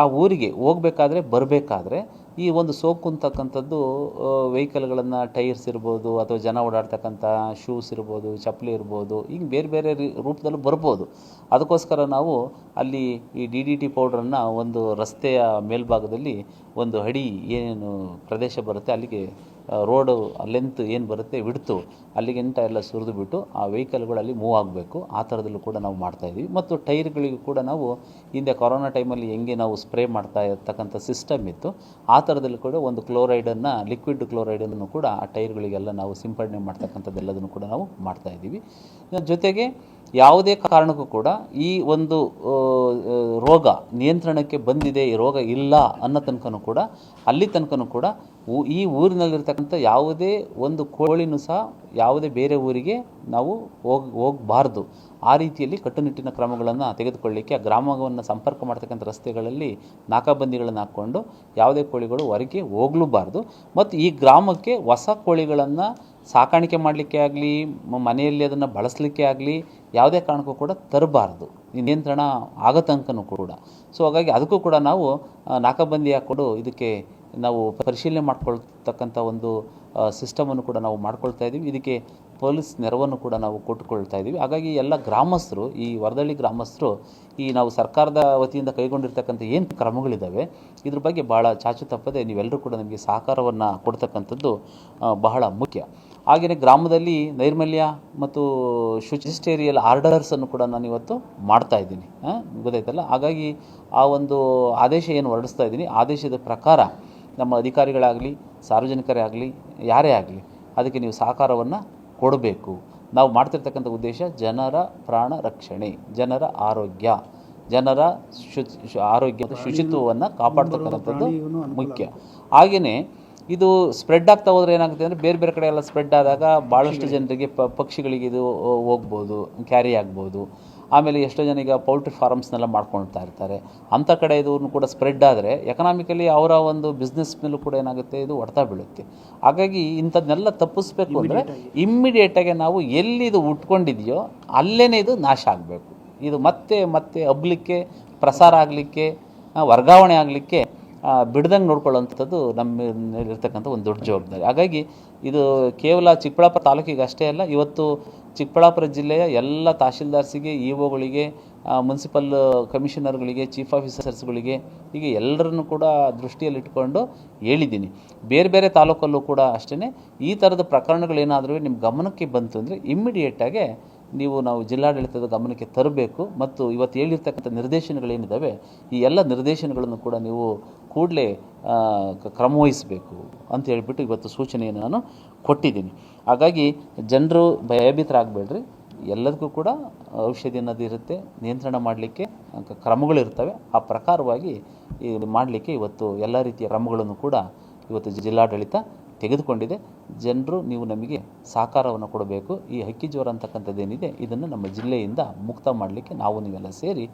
ಆ ಊರಿಗೆ ಹೋಗಬೇಕಾದ್ರೆ ಬರಬೇಕಾದ್ರೆ ಈ ಒಂದು ಸೋಕು ಅಂತಕ್ಕಂಥದ್ದು ವೆಹಿಕಲ್ಗಳನ್ನು ಟೈರ್ಸ್ ಇರ್ಬೋದು ಅಥವಾ ಜನ ಓಡಾಡ್ತಕ್ಕಂಥ ಶೂಸ್ ಇರ್ಬೋದು, ಚಪ್ಪಲಿ ಇರ್ಬೋದು, ಹಿಂಗೆ ಬೇರೆ ಬೇರೆ ರೂಪದಲ್ಲೂ ಬರ್ಬೋದು. ಅದಕ್ಕೋಸ್ಕರ ನಾವು ಅಲ್ಲಿ ಈ ಡಿ ಡಿ ಟಿ ಪೌಡ್ರನ್ನು ಒಂದು ರಸ್ತೆಯ ಮೇಲ್ಭಾಗದಲ್ಲಿ ಒಂದು ಅಡಿ ಏನೇನು ಪ್ರದೇಶ ಬರುತ್ತೆ ಅಲ್ಲಿಗೆ ರೋಡು ಲೆಂತ್ ಏನು ಬರುತ್ತೆ ವಿಡ್ತು ಅಲ್ಲಿಗಿಂತ ಎಲ್ಲ ಸುರಿದು ಬಿಟ್ಟು ಆ ವೆಹಿಕಲ್ಗಳಲ್ಲಿ ಮೂವ್ ಆಗಬೇಕು. ಆ ಥರದಲ್ಲೂ ಕೂಡ ನಾವು ಮಾಡ್ತಾಯಿದ್ದೀವಿ ಮತ್ತು ಟೈರ್ಗಳಿಗೂ ಕೂಡ ನಾವು ಹಿಂದೆ ಕೊರೋನಾ ಟೈಮಲ್ಲಿ ಹೆಂಗೆ ನಾವು ಸ್ಪ್ರೇ ಮಾಡ್ತಾ ಇರ್ತಕ್ಕಂಥ ಸಿಸ್ಟಮ್ ಇತ್ತು, ಆ ಥರದಲ್ಲೂ ಕೂಡ ಒಂದು ಕ್ಲೋರೈಡನ್ನು, ಲಿಕ್ವಿಡ್ ಕ್ಲೋರೈಡನ್ನು ಕೂಡ ಆ ಟೈರ್ಗಳಿಗೆಲ್ಲ ನಾವು ಸಿಂಪಡಣೆ ಮಾಡ್ತಕ್ಕಂಥದ್ದೆಲ್ಲದನ್ನು ಕೂಡ ನಾವು ಮಾಡ್ತಾಯಿದ್ದೀವಿ ಜೊತೆಗೆ ಯಾವುದೇ ಕಾರಣಕ್ಕೂ ಕೂಡ ಈ ಒಂದು ರೋಗ ನಿಯಂತ್ರಣಕ್ಕೆ ಬಂದಿದೆ, ಈ ರೋಗ ಇಲ್ಲ ಅನ್ನೋ ತನಕನೂ ಕೂಡ, ಅಲ್ಲಿ ತನಕನೂ ಕೂಡ ಈ ಊರಿನಲ್ಲಿರ್ತಕ್ಕಂಥ ಯಾವುದೇ ಒಂದು ಕೋಳಿನೂ ಸಹ ಯಾವುದೇ ಬೇರೆ ಊರಿಗೆ ನಾವು ಹೋಗಿ, ಹೋಗಬಾರ್ದು. ಆ ರೀತಿಯಲ್ಲಿ ಕಟ್ಟುನಿಟ್ಟಿನ ಕ್ರಮಗಳನ್ನು ತೆಗೆದುಕೊಳ್ಳಿಕ್ಕೆ, ಆ ಗ್ರಾಮವನ್ನು ಸಂಪರ್ಕ ಮಾಡ್ತಕ್ಕಂಥ ರಸ್ತೆಗಳಲ್ಲಿ ನಾಕಾಬಂದಿಗಳನ್ನು ಹಾಕ್ಕೊಂಡು ಯಾವುದೇ ಕೋಳಿಗಳು ಹೊರಗೆ ಹೋಗ್ಲೂಬಾರ್ದು. ಮತ್ತು ಈ ಗ್ರಾಮಕ್ಕೆ ಹೊಸ ಕೋಳಿಗಳನ್ನು ಸಾಕಾಣಿಕೆ ಮಾಡಲಿಕ್ಕೆ ಆಗಲಿ ಮನೆಯಲ್ಲಿ ಅದನ್ನು ಬಳಸಲಿಕ್ಕೆ ಆಗಲಿ, ಯಾವುದೇ ಕಾರಣಕ್ಕೂ ಕೂಡ ತರಬಾರ್ದು. ನಿಯಂತ್ರಣ ಆಗೋ ಕೂಡ. ಸೊ ಹಾಗಾಗಿ ಅದಕ್ಕೂ ಕೂಡ ನಾವು ನಾಕಾಬಂದಿ ಹಾಕ್ಕೊಂಡು ಇದಕ್ಕೆ ನಾವು ಪರಿಶೀಲನೆ ಮಾಡ್ಕೊಳ್ತಕ್ಕಂಥ ಒಂದು ಸಿಸ್ಟಮನ್ನು ಕೂಡ ನಾವು ಮಾಡ್ಕೊಳ್ತಾ ಇದ್ದೀವಿ. ಇದಕ್ಕೆ ಪೊಲೀಸ್ ನೆರವನ್ನು ಕೂಡ ನಾವು ಕೊಟ್ಟುಕೊಳ್ತಾ ಇದ್ದೀವಿ. ಹಾಗಾಗಿ ಎಲ್ಲ ಗ್ರಾಮಸ್ಥರು, ಈ ವರದಳ್ಳಿ ಗ್ರಾಮಸ್ಥರು, ಈ ನಾವು ಸರ್ಕಾರದ ವತಿಯಿಂದ ಕೈಗೊಂಡಿರ್ತಕ್ಕಂಥ ಏನು ಕ್ರಮಗಳಿದ್ದಾವೆ ಇದ್ರ ಬಗ್ಗೆ ಭಾಳ ಚಾಚು ತಪ್ಪದೆ ನೀವೆಲ್ಲರೂ ಕೂಡ ನಮಗೆ ಸಹಕಾರವನ್ನು ಕೊಡ್ತಕ್ಕಂಥದ್ದು ಬಹಳ ಮುಖ್ಯ. ಹಾಗೆಯೇ ಗ್ರಾಮದಲ್ಲಿ ನೈರ್ಮಲ್ಯ ಮತ್ತು ಶುಚಿಸ್ಟೇರಿಯಲ್ ಆರ್ಡರ್ಸನ್ನು ಕೂಡ ನಾನು ಇವತ್ತು ಮಾಡ್ತಾ ಇದ್ದೀನಿ ಗೊತ್ತಾಯ್ತಲ್ಲ? ಹಾಗಾಗಿ ಆ ಒಂದು ಆದೇಶ ಏನು ಹೊರಡಿಸ್ತಾ ಇದ್ದೀನಿ, ಆದೇಶದ ಪ್ರಕಾರ ನಮ್ಮ ಅಧಿಕಾರಿಗಳಾಗಲಿ ಸಾರ್ವಜನಿಕರೇ ಆಗಲಿ ಯಾರೇ ಆಗಲಿ ಅದಕ್ಕೆ ನೀವು ಸಹಕಾರವನ್ನು ಕೊಡಬೇಕು. ನಾವು ಮಾಡ್ತಿರ್ತಕ್ಕಂಥ ಉದ್ದೇಶ ಜನರ ಪ್ರಾಣ ರಕ್ಷಣೆ, ಜನರ ಆರೋಗ್ಯ, ಜನರ ಶುಚಿ, ಶು- ಆರೋಗ್ಯ ಮತ್ತು ಶುಚಿತ್ವವನ್ನು ಕಾಪಾಡ್ತಕ್ಕಂಥದ್ದು ಮುಖ್ಯ. ಹಾಗೆಯೇ ಇದು ಸ್ಪ್ರೆಡ್ ಆಗ್ತಾ ಹೋದ್ರೆ ಏನಾಗುತ್ತೆ ಅಂದರೆ ಬೇರೆ ಬೇರೆ ಕಡೆ ಎಲ್ಲ ಸ್ಪ್ರೆಡ್ ಆದಾಗ ಭಾಳಷ್ಟು ಜನರಿಗೆ ಪಕ್ಷಿಗಳಿಗೆ ಇದು ಹೋಗ್ಬೋದು ಕ್ಯಾರಿ ಆಗ್ಬೋದು. ಆಮೇಲೆ ಎಷ್ಟೋ ಜನ ಈಗ ಪೌಲ್ಟ್ರಿ ಫಾರ್ಮ್ಸ್ನೆಲ್ಲ ಮಾಡ್ಕೊಳ್ತಾ ಇರ್ತಾರೆ. ಅಂಥ ಕಡೆ ಇದು ಕೂಡ ಸ್ಪ್ರೆಡ್ ಆದರೆ ಎಕನಾಮಿಕಲಿ ಅವರ ಒಂದು ಬಿಸ್ನೆಸ್ ಮೇಲೂ ಕೂಡ ಏನಾಗುತ್ತೆ ಇದು ಹೊಡ್ತಾ ಬೀಳುತ್ತೆ. ಹಾಗಾಗಿ ಇಂಥದ್ದನ್ನೆಲ್ಲ ತಪ್ಪಿಸ್ಬೇಕು ಅಂದರೆ ಇಮ್ಮಿಡಿಯೇಟಾಗಿ ನಾವು ಎಲ್ಲಿ ಇದು ಉಟ್ಕೊಂಡಿದೆಯೋ ಅಲ್ಲೇ ಇದು ನಾಶ ಆಗಬೇಕು. ಇದು ಮತ್ತೆ ಮತ್ತೆ ಹಬ್ಲಿಕ್ಕೆ ಪ್ರಸಾರ ಆಗಲಿಕ್ಕೆ ವರ್ಗಾವಣೆ ಆಗಲಿಕ್ಕೆ ಬಿಡ್ದಂಗೆ ನೋಡ್ಕೊಳ್ಳೋವಂಥದ್ದು ನಮ್ಮ ಇರ್ತಕ್ಕಂಥ ಒಂದು ದೊಡ್ಡ ಜವಾಬ್ದಾರಿ. ಹಾಗಾಗಿ ಇದು ಕೇವಲ ಚಿಕ್ಕಬಳ್ಳಾಪುರ ತಾಲೂಕಿಗೆ ಅಷ್ಟೇ ಅಲ್ಲ, ಇವತ್ತು ಚಿಕ್ಕಬಳ್ಳಾಪುರ ಜಿಲ್ಲೆಯ ಎಲ್ಲ ತಹಶೀಲ್ದಾರ್ಸಿಗೆ ಇ ಒಗಳಿಗೆ ಮುನ್ಸಿಪಲ್ ಕಮಿಷನರ್ಗಳಿಗೆ, ಚೀಫ್ ಆಫೀಸರ್ಸ್ಗಳಿಗೆ ಹೀಗೆ ಎಲ್ಲರನ್ನು ಕೂಡ ದೃಷ್ಟಿಯಲ್ಲಿಟ್ಕೊಂಡು ಹೇಳಿದ್ದೀನಿ. ಬೇರೆ ಬೇರೆ ತಾಲೂಕಲ್ಲೂ ಕೂಡ ಅಷ್ಟೇ ಈ ಥರದ ಪ್ರಕರಣಗಳೇನಾದರೂ ನಿಮ್ಮ ಗಮನಕ್ಕೆ ಬಂತು ಅಂದರೆ ಇಮ್ಮಿಡಿಯೇಟಾಗೆ ನೀವು ನಾವು ಜಿಲ್ಲಾಡಳಿತದ ಗಮನಕ್ಕೆ ತರಬೇಕು ಮತ್ತು ಇವತ್ತು ಹೇಳಿರ್ತಕ್ಕಂಥ ನಿರ್ದೇಶನಗಳೇನಿದ್ದಾವೆ, ಈ ಎಲ್ಲ ನಿರ್ದೇಶನಗಳನ್ನು ಕೂಡ ನೀವು ಕೂಡಲೇ ಕ್ರಮವಹಿಸಬೇಕು ಅಂತ ಹೇಳಿಬಿಟ್ಟು ಇವತ್ತು ಸೂಚನೆಯನ್ನು ನಾನು ಕೊಟ್ಟಿದ್ದೀನಿ. ಹಾಗಾಗಿ ಜನರು ಭಯಭೀತರಾಗಬೇಡ್ರಿ. ಎಲ್ಲದಕ್ಕೂ ಕೂಡ ಔಷಧಿ ಅನ್ನೋದು ಇರುತ್ತೆ, ನಿಯಂತ್ರಣ ಮಾಡಲಿಕ್ಕೆ ಕ್ರಮಗಳಿರ್ತವೆ ಆ ಪ್ರಕಾರವಾಗಿ ಮಾಡಲಿಕ್ಕೆ ಇವತ್ತು ಎಲ್ಲ ರೀತಿಯ ಕ್ರಮಗಳನ್ನು ಕೂಡ ಇವತ್ತು ಜಿಲ್ಲಾಡಳಿತ ತೆಗೆದುಕೊಂಡಿದೆ. ಜನರು ನೀವು ನಮಗೆ ಸಹಕಾರವನ್ನು ಕೊಡಬೇಕು. ಈ ಹಕ್ಕಿ ಜ್ವರ ಅಂತಕ್ಕಂಥದ್ದೇನಿದೆ, ಇದನ್ನು ನಮ್ಮ ಜಿಲ್ಲೆಯಿಂದ ಮುಕ್ತ ಮಾಡಲಿಕ್ಕೆ ನಾವು ನೀವೆಲ್ಲ ಸೇರಿ